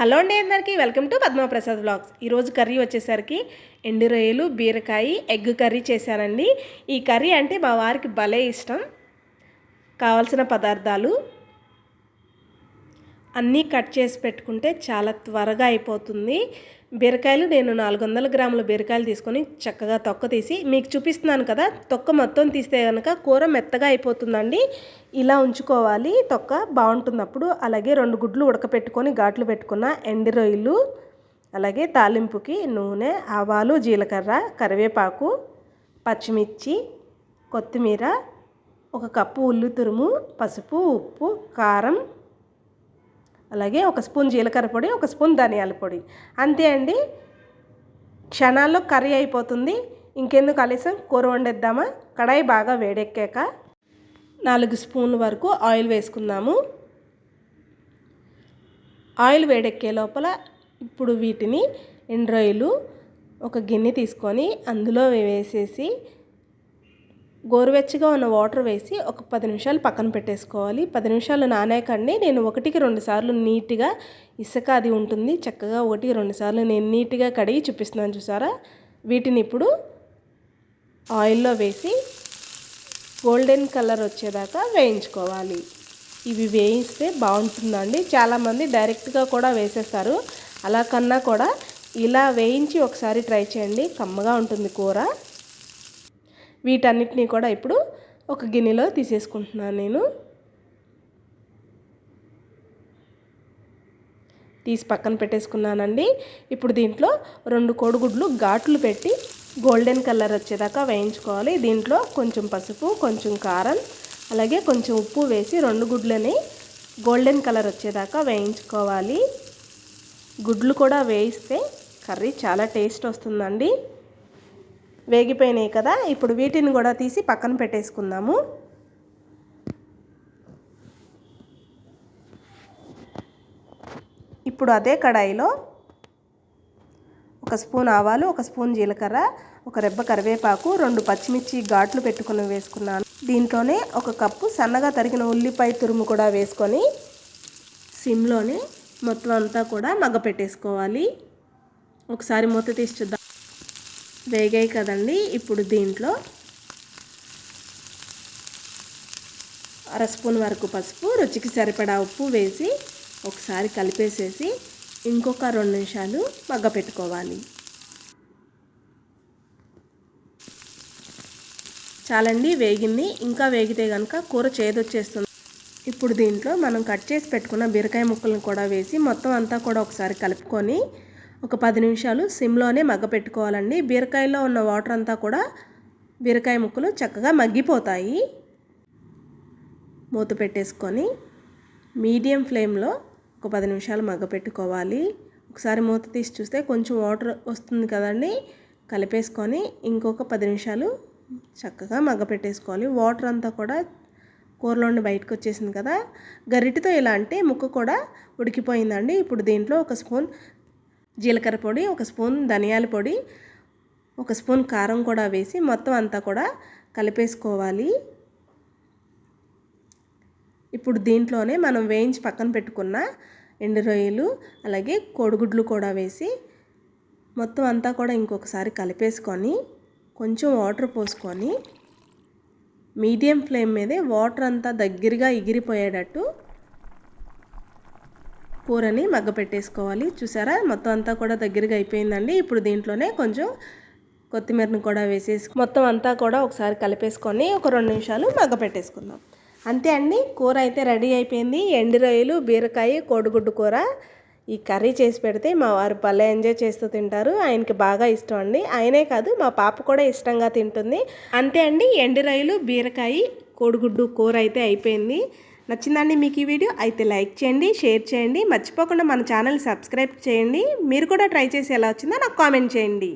Hello అండి అందరికీ welcome to Padmaprasad blogs ఈరోజు కర్రీ వచ్చేసరికి ఎండు రొయ్యలు బీరకాయ ఎగ్ కర్రీ చేశానండి. ఈ కర్రీ అంటే మా వారికి భలే ఇష్టం. కావలసిన పదార్థాలు అన్నీ కట్ చేసి పెట్టుకుంటే చాలా త్వరగా అయిపోతుంది. బీరకాయలు నేను నాలుగు వందల గ్రాముల బీరకాయలు తీసుకొని చక్కగా తొక్క తీసి మీకు చూపిస్తున్నాను కదా తొక్క మొత్తం తీస్తే కనుక కూర మెత్తగా అయిపోతుందండి. ఇలా ఉంచుకోవాలి తొక్క బాగుంటుంది అప్పుడు అలాగే రెండు గుడ్లు ఉడకపెట్టుకొని ఘాట్లు పెట్టుకున్న ఎండి రొయ్యలు అలాగే తాలింపుకి నూనె ఆవాలు జీలకర్ర కరివేపాకు పచ్చిమిర్చి కొత్తిమీర ఒక కప్పు ఉల్లి తురుము పసుపు ఉప్పు కారం అలాగే ఒక స్పూన్ జీలకర్ర పొడి ఒక స్పూన్ ధనియాల పొడి. అంతే అండి. క్షణాల్లో కర్రీ అయిపోతుంది. ఇంకెందుకు ఆలస్యం? కూర వండేద్దామా? కడాయి బాగా వేడెక్కాక నాలుగు స్పూన్ల వరకు ఆయిల్ వేసుకుందాము. ఆయిల్ వేడెక్కే లోపల ఇప్పుడు వీటిని ఎండ్రాయిలు ఒక గిన్నె తీసుకొని అందులో వేసేసి గోరువెచ్చగా ఉన్న వాటర్ వేసి ఒక పది నిమిషాలు పక్కన పెట్టేసుకోవాలి. పది నిమిషాలు నానాకండి. నేను ఒకటికి రెండు సార్లు నీట్గా ఇసుక అది ఉంటుంది. చక్కగా ఒకటికి రెండు సార్లు నేను నీట్గా కడిగి చూపిస్తున్నాను చూసారా? వీటిని ఇప్పుడు ఆయిల్లో వేసి గోల్డెన్ కలర్ వచ్చేదాకా వేయించుకోవాలి. ఇవి వేయిస్తే బాగుంటుందండి. చాలామంది డైరెక్ట్గా కూడా వేసేస్తారు. అలా కన్నా కూడా ఇలా వేయించి ఒకసారి ట్రై చేయండి. కమ్మగా ఉంటుంది కూర. వీటన్నిటినీ కూడా ఇప్పుడు ఒక గిన్నెలో తీసేసుకుంటున్నాను నేను. తీసి పక్కన పెట్టేసుకున్నానండి. ఇప్పుడు దీంట్లో రెండు కోడిగుడ్లు ఘాట్లు పెట్టి గోల్డెన్ కలర్ వచ్చేదాకా వేయించుకోవాలి. దీంట్లో కొంచెం పసుపు కొంచెం కారం అలాగే కొంచెం ఉప్పు వేసి రెండు గుడ్లని గోల్డెన్ కలర్ వచ్చేదాకా వేయించుకోవాలి. గుడ్లు కూడా వేయిస్తే కర్రీ చాలా టేస్ట్ వస్తుందండి. వేగిపోయినాయి కదా ఇప్పుడు వీటిని కూడా తీసి పక్కన పెట్టేసుకుందాము. ఇప్పుడు అదే కడాయిలో ఒక స్పూన్ ఆవాలు ఒక స్పూన్ జీలకర్ర ఒక రెబ్బ కరివేపాకు రెండు పచ్చిమిర్చి ఘాట్లు పెట్టుకుని వేసుకున్నాను. దీంట్లోనే ఒక కప్పు సన్నగా తరిగిన ఉల్లిపాయ తురుము కూడా వేసుకొని సిమ్లోనే మొత్తం అంతా కూడా మగ్గ పెట్టేసుకోవాలి ఒకసారి మూత తీసి చూద్దాం. వేగాయి కదండి. ఇప్పుడు దీంట్లో అర స్పూన్ వరకు పసుపు రుచికి సరిపడా ఉప్పు వేసి ఒకసారి కలిపేసేసి ఇంకొక రెండు నిమిషాలు మగ్గ పెట్టుకోవాలి చాలండి వేగింది. ఇంకా వేగితే కనుక కూర చేదొచ్చేస్తుంది. ఇప్పుడు దీంట్లో మనం కట్ చేసి పెట్టుకున్న బీరకాయ ముక్కలను కూడా వేసి మొత్తం అంతా కూడా ఒకసారి కలుపుకొని ఒక పది నిమిషాలు సిమ్లోనే మగ్గ పెట్టుకోవాలండి. బీరకాయలో ఉన్న వాటర్ అంతా కూడా బీరకాయ ముక్కలు చక్కగా మగ్గిపోతాయి. మూత పెట్టేసుకొని మీడియం ఫ్లేమ్లో ఒక పది నిమిషాలు మగ్గపెట్టుకోవాలి ఒకసారి మూత తీసి చూస్తే కొంచెం వాటర్ వస్తుంది కదండి. కలిపేసుకొని ఇంకొక పది నిమిషాలు చక్కగా మగ్గపెట్టేసుకోవాలి వాటర్ అంతా కూడా కూరలోని బయటకు వచ్చేసింది కదా. గరిటితో ఇలా అంటే ముక్క కూడా ఉడికిపోయిందండి. ఇప్పుడు దీంట్లో ఒక స్పూన్ జీలకర్ర పొడి ఒక స్పూన్ ధనియాల పొడి ఒక స్పూన్ కారం కూడా వేసి మొత్తం అంతా కూడా కలిపేసుకోవాలి. ఇప్పుడు దీంట్లోనే మనం వేయించి పక్కన పెట్టుకున్న ఎండు రొయ్యలు అలాగే కోడిగుడ్లు కూడా వేసి మొత్తం అంతా కూడా ఇంకొకసారి కలిపేసుకొని కొంచెం వాటర్ పోసుకొని మీడియం ఫ్లేమ్ మీదే వాటర్ అంతా దగ్గరగా ఎగిరిపోయేటట్టు కూరని మగ్గ పెట్టేసుకోవాలి చూసారా? మొత్తం అంతా కూడా దగ్గరగా అయిపోయిందండి. ఇప్పుడు దీంట్లోనే కొంచెం కొత్తిమీరను కూడా వేసేసి మొత్తం అంతా కూడా ఒకసారి కలిపేసుకొని ఒక రెండు నిమిషాలు మగ్గ పెట్టేసుకుందాం అంతే అండి. కూర అయితే రెడీ అయిపోయింది. ఎండి రొయ్యలు బీరకాయ కోడిగుడ్డు కూర. ఈ కర్రీ చేసి పెడితే మా వారు భలే ఎంజాయ్ చేస్తూ తింటారు. ఆయనకి బాగా ఇష్టం అండి. ఆయనే కాదు మా పాప కూడా ఇష్టంగా తింటుంది. అంతే అండి. ఎండి రొయ్యలు బీరకాయ కోడిగుడ్డు కూర అయితే అయిపోయింది. నచ్చిందండి మీకు ఈ వీడియో అయితే లైక్ చేయండి షేర్ చేయండి. మర్చిపోకుండా మన ఛానల్ సబ్స్క్రైబ్ చేయండి. మీరు కూడా ట్రై చేసి ఎలా వచ్చిందో నాకు కామెంట్ చేయండి.